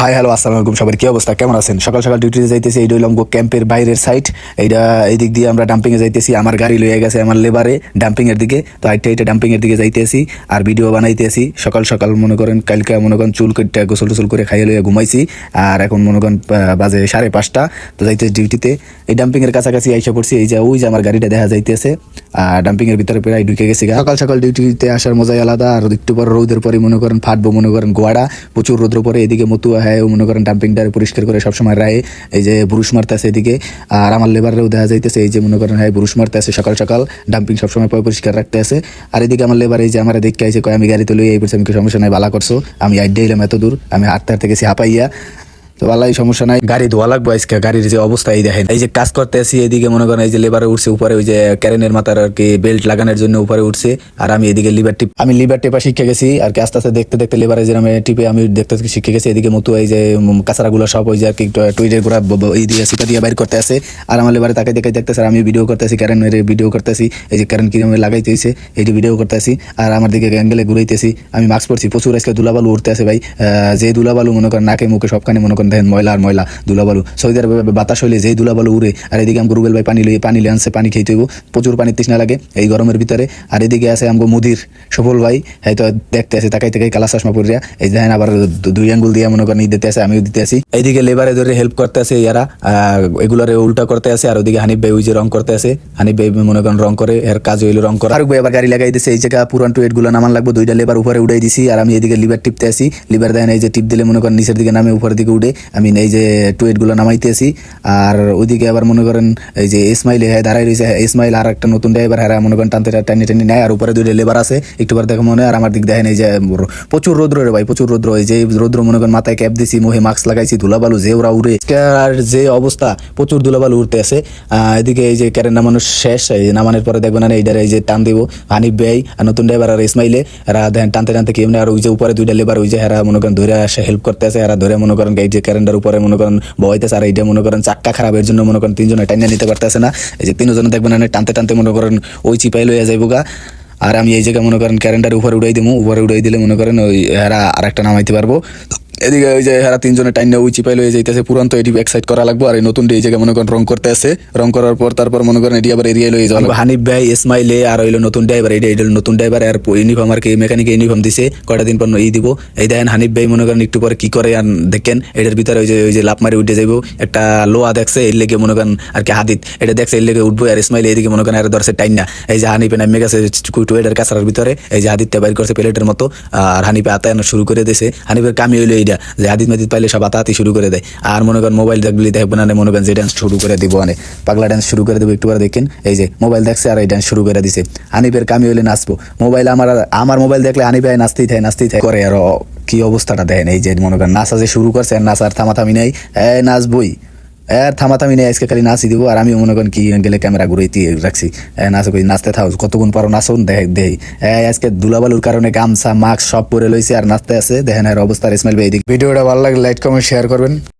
Hi hello আসসালামু আলাইকুম সবার কি অবস্থা? কেমন আছেন? সকাল সকাল ডিউটিতে যাইতেছি, এই হইলাম ক্যাম্পের বাইরের সাইড এইটা এই দিক দিয়ে আমরা ডাম্পিং এ যাইতেছি। আমার গাড়ি লইয়া গেছে আমার লেবারে ডাম্পিং এর দিকে। তো আইটা আইটা ডাম্পিং এর দিকে যাইতেছি আর ভিডিও বানাইতেছি। সকাল সকাল মনে করেন কালকে মনে করেন চুল কেটে গোসল টোসল করে খাইয়ে লইয়া ঘুমাইছি। আর এখন মনে করেন বাজে সাড়ে পাঁচটা। তো যাইতেছি ডিউটিতে এই ডাম্পিংয়ের কাছাকাছি আইসা পড়ছি। এই যে ওই যে আমার গাড়িটা দেখা যাইতেছে। আর ডাম্পিংয়ের ভিতরে প্রায় ঢুকে গেছি সকাল সকাল ডিউটিতে আসার মজাই আলাদা। আর একটু পর রোদের পরে মনে করেন ফাটবো মনে করেন গোয়াড়া। প্রচুর রোদ্র পরে এদিকে মতুয়া হ্যাঁ মনে করেন ডাম্পিংটা পরিষ্কার করে সবসময় রায় এই যে বুরুষ মারতেছে এদিকে। আর আমার লেবাররাও দেখা যাইতেছে এই যে মনে করেন হ্যাঁ বুরুশ মারতে আছে সকাল সকাল ডাম্পিং সবসময় পরিষ্কার রাখতে আছে আর এদিকে আমার লেবার এই যে আমার দেখতে আছে কয়, আমি গাড়িতে লই এই বলছে আমি সমস্যা নাই, বালা করছ। আমি আড্ডা এলাম এত দূর, আমি হাঁটতে হাঁটতে গেছি হাঁপাইয়া তো বালাই সমস্যা নাই। গাড়ি ধোয়া লাগবে আজকে, গাড়ির যে অবস্থা, এই দেখেন। এই যে কাজ করতে আসি এদিকে মনে করেন এই যে লেবারে উঠছে, উপরে ওই যে ক্যারেনের মাথার আর কি বেল্ট লাগানোর জন্য উপরে উঠছে, আর আমি এদিকে লিভার টিপ আমি লিভার টেপা শিখে গেছি, আর কি আস্তে আস্তে দেখতে দেখতে লিভারে যে আমি টিপে আমি দেখতে দেখতে শিখে গেছি, এদিকে মতো এই যে কাঁচারা গুলো সব ওই যে আর কি টুইটেরগুলা এই দিয়ে সিপা দিয়ে বাইর করতে আসে আর আমার লেবারে তাকে দেখে দেখতেছে, আর আমি ভিডিও করতেছি, ক্যারেনের ভিডিও করতেছি, এই যে ক্যারেন কিরমে লাগাইতে হইছে এইটি ভিডিও করতেছি, আর আমার দিকে অ্যাঙ্গেলে ঘুরাইতেছি, আমি মাস্ক পরছি, প্রচুর আজকে দুলাবালু উঠতে আছে ভাই যে দুলাবালু মনে করেন নাকে মুখে সবখানে মনে করেন দেখেন ময়লা আর ময়লা দুলাবালু সৌদি আরবে বাতাস হইলে যেই দুলাবালু উড়ে, আর এদিকে আমাকে রুবেল ভাই পানি লইয়ে পানি লিয়ে আনছে পানি খেতে হইব। প্রচুর পানির তৃষ্ণা লাগে এই গরমের ভিতরে। আর এদিকে আছে আমাকে মুদির সফল ভাই হয়তো দেখতে আছে, তাকাই থেকে কালা চশমা পরিয়া। এই দেখেন আবার দুই আঙ্গুল দিয়ে মনে করেন দিতে আছে, আমিও দিতে আছি। এইদিকে লেবারে ধরে হেল্প করতে আছে ইয়ারা এগুলারে উল্টা করতে আছে, আর ওদিকে হানিফ ভাই ওই যে রং করতে আছে। হানিফ ভাই মনে করেন রং করে, এর কাজ হইল রং করে। ফারুক ভাই আবার গাড়ি লাগাই দিছে, এই জায়গা পুরান টুয়েটগুলো নামান লাগবে, দুইটা লেবার উপরে উঠাই দিছি, আর আমি এদিকে লিভার টিপতে আসি লিভার দেন এই যে টিপ দিলে মনে করেন নিচের দিকে নামে উপরের দিকে উঠে আমি এই যে টুয়েটগুলো নামাইতে আসি আর ওইদিকে আবার মনে করেন এই যে ইসমাইল হ্যাঁ দাঁড়াই রয়েছে হ্যাঁ, ইসমাইল আর একটা নতুন ড্রাইভার হ্যাঁ মনে করেন টানতে টানি টানি নেয় আর উপরে দুইটা লেবার আছে। একটু পরে দেখো মনে হয় আর আমার দিক দেখেন এই যে প্রচুর রোদ্র রে ভাই প্রচুর রোদ্র। এই যে রোদ্র মনে করেন মাথায় ক্যাপ দিছি মুহে মাস্ক লাগাইছি ধুলাবালু যে ওরা উড়ে আর যে অবস্থা প্রচুর ধুলাবালু উড়তে আছে এদিকে এই যে ক্যারেন নামানো শেষ নামানোর পরে দেখবেন না এইটার এই যে টান দিব হানিফ ভাই আর নতুন ড্রাইভার আর ইসমাইলে এরা দেখেন টানতে টানতে কেমনি আর ওই যে উপরে দুইটা লেবার ওই যে এরা মনে করেন ধরে আসে হেল্প করতে আছে এরা ধরে মনে করেন এই যে ক্যারেন্ডার উপরে মনে করেন বইতেছে আর এইটা মনে করেন চাক্কা খারাপের জন্য মনে করেন তিনজনে টাইনা নিতে পারতেছে না। এই যে তিনজনে দেখবেন টানতে টানতে মনে করেন ওই চিপাই লইয়া যাইবো গা আর আমি এই জায়গায় মনে করেন ক্যারেন্ডার উপরে উড়াই দিব উপরে উড়াই দিলে মনে করেন ওই এরা আর একটা নামাইতে পারব। এদিকে ওই যে হেরা তিনজনে টাইনা উই চিপাই লয়ে যাইতেছে, পুরান তো এটি এক্সাইট করা লাগবো। আর এই নতুন এই জায়গায় মনে করেন রং করতে আছে। রং করার পর তারপর মনে করেন এটি আবার এরিয়া লয়ে যাওয়া হানিফ ভাই, ইসমাইলে আর হইল নতুন ড্রাইভার এটা এটা নতুন ড্রাইভার আর ইউনিফর্ম আর কি মেকানিক ইউনিফর্ম দিছে। কয়টা দিন পর ই দিব। এই দেখেন হানিফ ভাই মনে করেন একটু পরে কি করে আর দেখেন, এটার ভিতরে ওই যে ওই যে লাভ মারি উঠে যাইবো। একটা লোয়া দেখছে, এর লেগে মনে করেন আর কি হাদিত এটা দেখছে, এর লেগে উঠবো। আর ইসমাইল এইদিকে মনে করেন আর ধরছে টাইনা। এই যে হানিফে নামে গেছে টুয়েটার কাছার ভিতরে। এই যে হাদিতটা বাইর করছে প্লেটের মতো। আর হানিফে আতায়ানো শুরু করে দিয়েছে। হানিফের কামি হইল এইটা যে হাদিত মাদিত পাইলে সব আতাহাতি শুরু করে দেয়। আর মনে করেন মোবাইল দেখবলি দেখব না মনে করেন যে ডান্স শুরু করে দিব মানে পাগলা ডান্স শুরু করে দেবো, একটু করে দেখেন, এই যে মোবাইল দেখছে আর এই ডান্স শুরু করে দিছে। আনিবের কামি হলে নাচবো। মোবাইল আমার আমার মোবাইল দেখলে ভাই নাচতেই থাকে নাচতেই থাকে করে আর কি অবস্থাটা দেখেন, এই যে মনে করেন নাচা যে শুরু করছে, আর নাচার থামাথামি নেই। এ নাচবই। এর থামাথামি নেই আজকে খালি নাচি দিব, আর আমি মনে করেন কি গেলে ক্যামেরা ঘুরাইতে রাখছি। নাচ করি নাচতে থাও, কতক্ষণ পারো নাচুন দেখ দেই আজকে দুলাবালুর কারণে গামছা, মাস্ক সব পরে লইছি, আর নাচতে আছে, দেখেন এর অবস্থা স্মেল ভিডিওটা ভালো লাগলে লাইক কমেন্ট শেয়ার করবেন।